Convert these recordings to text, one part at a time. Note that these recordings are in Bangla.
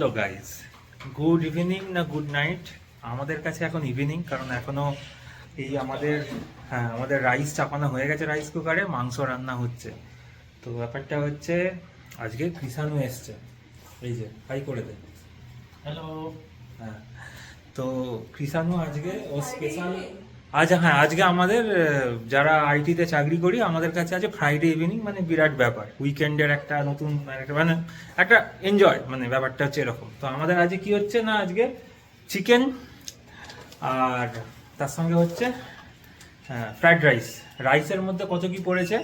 হ্যালো গাইস গুড ইভিনিং না গুড নাইট আমাদের কাছে এখন ইভিনিং কারণ এখনও এই আমাদের হ্যাঁ আমাদের রাইস চাপানো হয়ে গেছে রাইস কুকারে মাংস রান্না হচ্ছে। তো ব্যাপারটা হচ্ছে আজকে কৃষাণু এসছে। এই যে হাই করে দে। হ্যালো হ্যাঁ। তো কৃষাণু আজকে ও স্পেশাল আজ হ্যাঁ আজকে আমাদের যারা আইটিতে চাকরি করি, আমাদের কাছে আছে ফ্রাইডে ইভিনিং মানে বিরাট ব্যাপার। উইকেন্ডের একটা নতুন মানে একটা এনজয় মানে ব্যাপারটা হচ্ছে এরকম। তো আমাদের আজকে কি হচ্ছে না, আজকে চিকেন আর তার সঙ্গে হচ্ছে ফ্রাইড রাইস রাইসের মধ্যে কত কি পড়েছে?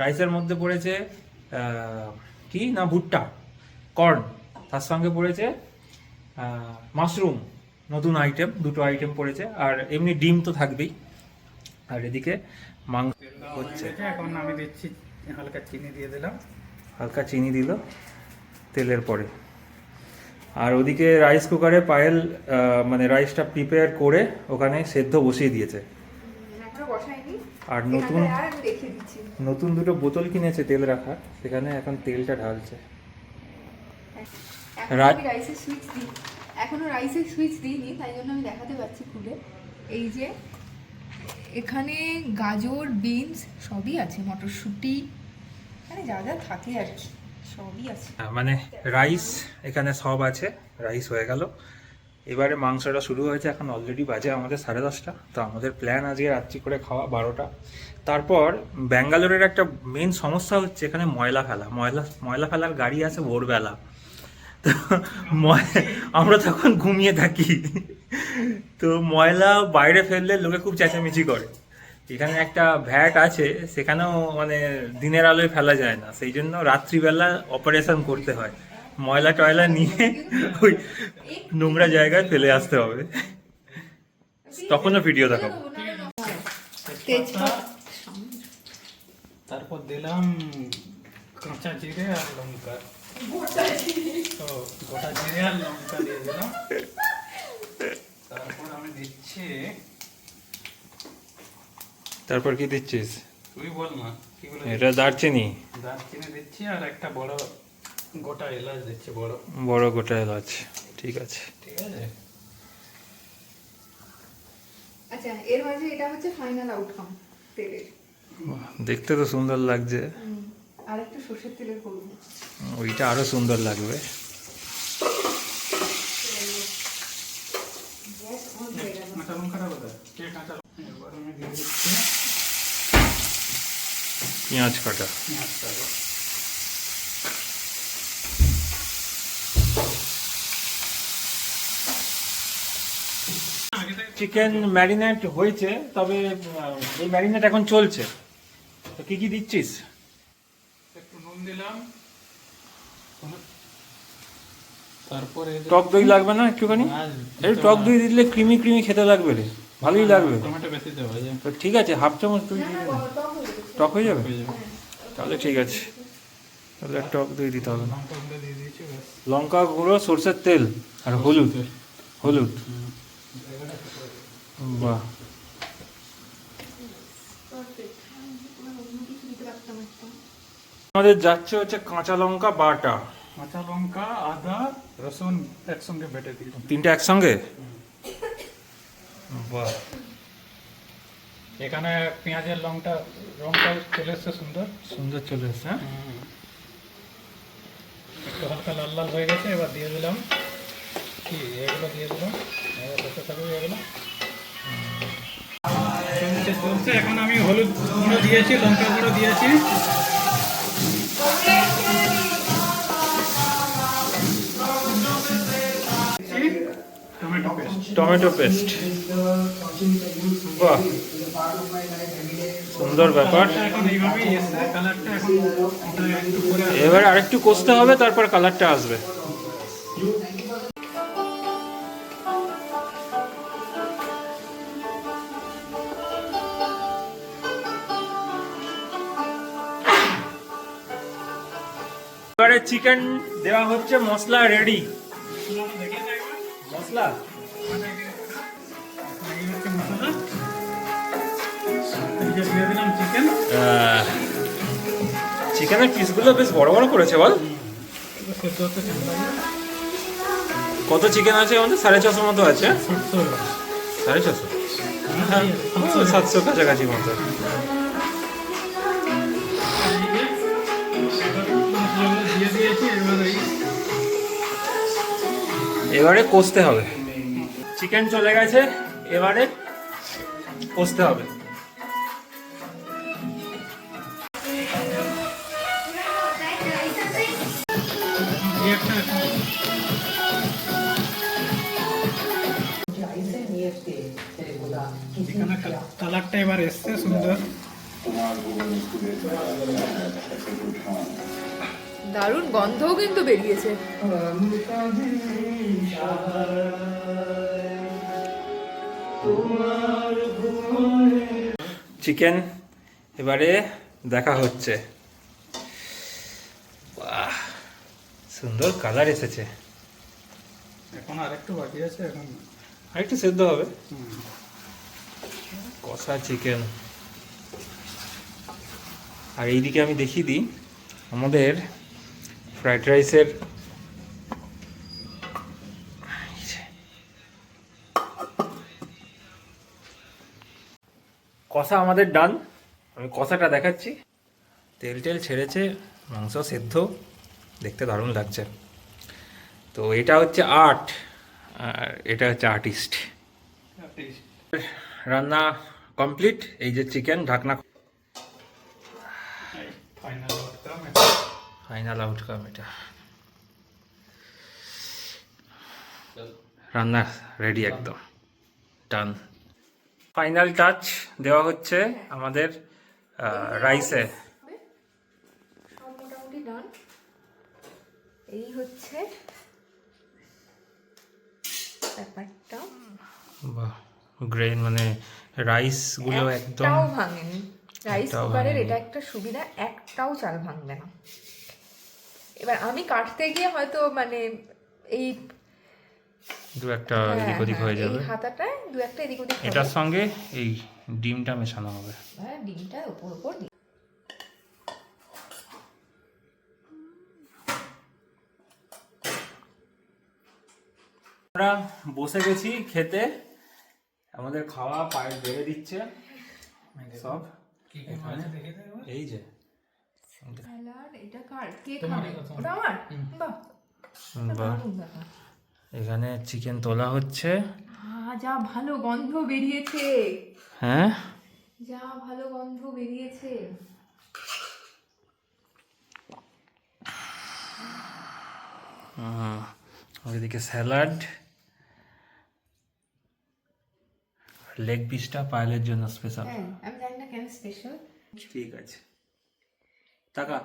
রাইসের মধ্যে পড়েছে কি না ভুট্টা? কর্ন তার সঙ্গে পড়েছে মাশরুম নতুন আইটেম দুটো আইটেম পড়েছে আর এমনি ডিম তো থাকবেই। আর এদিকে মাংস হচ্ছে। এখন আমি দিচ্ছি হালকা চিনি দিয়ে দিলাম। হালকা চিনি দিল তেলের পরে। আর ওদিকে রাইস কুকারে পায়েল মানে রাইসটা প্রিপেয়ার করে ওখানে সেদ্ধ বসিয়ে দিয়েছে। আর নতুন নতুন দুটো বোতল কিনেছে তেল রাখা সেখানে এখন তেলটা ঢালছে। এখন রা- আমি রাইসের সুইচ দিই এখনও রাইসের সুইচ দিইনি তাই জন্য আমি দেখাতে পাচ্ছি খুলে। এই যে এখানে গাজর বিনস সবই আছে মটরশুঁটি মানে যা যা থাকে আর কি সবই আছে। হ্যাঁ, মানে রাইস এখানে সব আছে রাইস হয়ে গেল। এবারে মাংসটা শুরু হয়েছে এখন অলরেডি বাজে আমাদের সাড়ে দশটা তো আমাদের প্ল্যান আজকে রাত্রি করে খাওয়া বারোটা। তারপর ব্যাঙ্গালোরের একটা মেন সমস্যা হচ্ছে এখানে ময়লা ফেলা ময়লা ময়লা ফেলার গাড়ি আছে ভোরবেলা। আমরা তখন ঘুমিয়ে থাকি। তো ময়লা বাইরে ফেললে লোকে খুব চেঁচামেচি করে। এখানে একটা ভ্যাট আছে, সেখানেও মানে দিনের আলোয় ফেলা যায় না। সেই জন্য রাত্রিবেলা অপারেশন করতে হয়। ময়লা টয়লা নিয়ে ওই নোংরা জায়গায় ফেলে আসতে হবে। তখনও ভিডিও দেখাবো। তারপর দিলাম কাঁচা জিরে আর লঙ্কা। তো গোটা জিরে আর লঙ্কা দিয়ে দিলাম। তারপর আমি দিচ্ছি তারপর কি দিচ্ছিস? তুই বল না কি বলে এটা দারচিনি। দারচিনি দিচ্ছি আর একটা বড় গোটা এলাচ দিচ্ছি বড়। বড় গোটা এলাচ ঠিক আছে। ঠিক আছে? আচ্ছা এর মাঝে এটা হচ্ছে ফাইনাল আউটকাম তেলের। দেখতে তো সুন্দর লাগছে। হুম, আর একটু সর্ষের তেলের করব ওইটা আরও সুন্দর লাগবে। গ্যাস অন গেল। কাঁচা লঙ্কাটা কোথায়? কে কাঁচা লঙ্কা? এবার আমি দিয়ে দিচ্ছি। পেঁয়াজ কাটা। চিকেন ম্যারিনেট হয়েছে তবে এই ম্যারিনেট এখন চলছে। তো কি কি দিচ্ছিস? দিলাম। তারপরে টক দই লাগবে না একটুখানি? এই টক দই দিলে ক্রিমি ক্রিমি খেতে লাগবে রে। ভালোই লাগবে। টমেটো বেশি দেওয়া যায় তো ঠিক আছে হাফ চামচ দই দিয়ে টক হয়ে যাবে? তাহলে ঠিক আছে। তাহলে টক দই দিতে হবে না। লঙ্কা গুঁড়ো দিয়ে লঙ্কা গুঁড়ো সর্ষের তেল আর হলুদ। হলুদ। বাহ। আমাদের যাচ্ছে হচ্ছে কাঁচা লঙ্কা বাটা। কাঁচা লঙ্কা আদা রসুন একসঙ্গে বেটে দিলাম তিনটে একসঙ্গে? বাহ। এখানে পেঁয়াজের লঙ্কা রংটা চলে এসছে সুন্দর। সুন্দর চলে এসছে হ্যাঁ? একটু হালকা লাল লাল হয়ে গেছে এবার দিয়ে দিলাম। কি এগুলো দিয়ে দিলাম। এবার বসে থাকবে এগুলো চলছে চলছে। এখন আমি হলুদ গুঁড়ো দিয়েছি লঙ্কা গুঁড়ো দিয়েছি। টমেটো পেস্ট বাহ। সুন্দর ব্যাপার। এবার আরেকটু কষতে হবে, তারপর কালারটা আসবে। এবারে চিকেন দেওয়া হচ্ছে মশলা রেডি মশলা? চিকেনের পিসগুলো বেশ বড় বড় করেছে, বল। কত চিকেন আছে আমাদের? সাড়ে ছশো মতো আছে। সাড়ে ছশো? হ্যাঁ সাতশো কাছাকাছি মতো। এবারে কষতে হবে। চিকেন চলে গেছে, এবারে কষতে হবে। কালারটা এবার এসছে সুন্দর। দারুণ গন্ধও কিন্তু বেরিয়েছে। চিকেন এবারে দেখা হচ্ছে। বাহ সুন্দর কালার এসেছে। এখন আরেকটু বাকি আছে এখন আরেকটু সেদ্ধ হবে। হুম। কষা চিকেন আর এইদিকে আমি দেখিয়ে দিই, আমাদের ফ্রাইড রাইসের কষা আমাদের ডান আমি কষাটা দেখাচ্ছি। তেল টেল ছেড়েছে, মাংস সেদ্ধ। দেখতে দারুণ লাগছে। তো এটা হচ্ছে আর্ট আর এটা হচ্ছে আর্টিস্ট রান্না কমপ্লিট এই যে চিকেন ঢাকনা ফাইনাল আউটকাম ফাইনাল আউটকাম এটা। রান্না রেডি একদম। ডান ফাইনাল টাচ দেওয়া হচ্ছে আমাদের রাইসে মোটামুটি ডান এই হচ্ছে ব্যাপারটা। বাহ। গ্রেন মানে রাইসগুলো একদম ভাঙেনি। রাইস কুকারের এটা একটা সুবিধা একটাও চাল ভাঙবে না। এবার আমি কাটতে গিয়ে হয়তো মানে এই দু একটা হ্যাঁ, এদিক ওদিক হ্যাঁ, হয়ে যাবে। হাতাটায় দু একটা এদিক ওদিক। এটার সঙ্গে এই ডিমটা মেশানো হবে। হ্যাঁ ডিমটা উপর উপর আমরা বসে গেছি খেতে। আমাদের খাওয়া পায়ে বেড়ে দিচ্ছে। সব। কি কি মাছ দেখে দেবো এই যে। এখানে চিকেন তোলা হচ্ছে। যা ভালো গন্ধ বেরিয়েছে। হ্যাঁ? যা ভালো গন্ধ বেরিয়েছে। এদিকে স্যালাড। লেগ পিসটা পায়েলের জন্য স্পেশাল হ্যাঁ আমি জানি না কেন স্পেশাল ঠিক আছে। টাকা।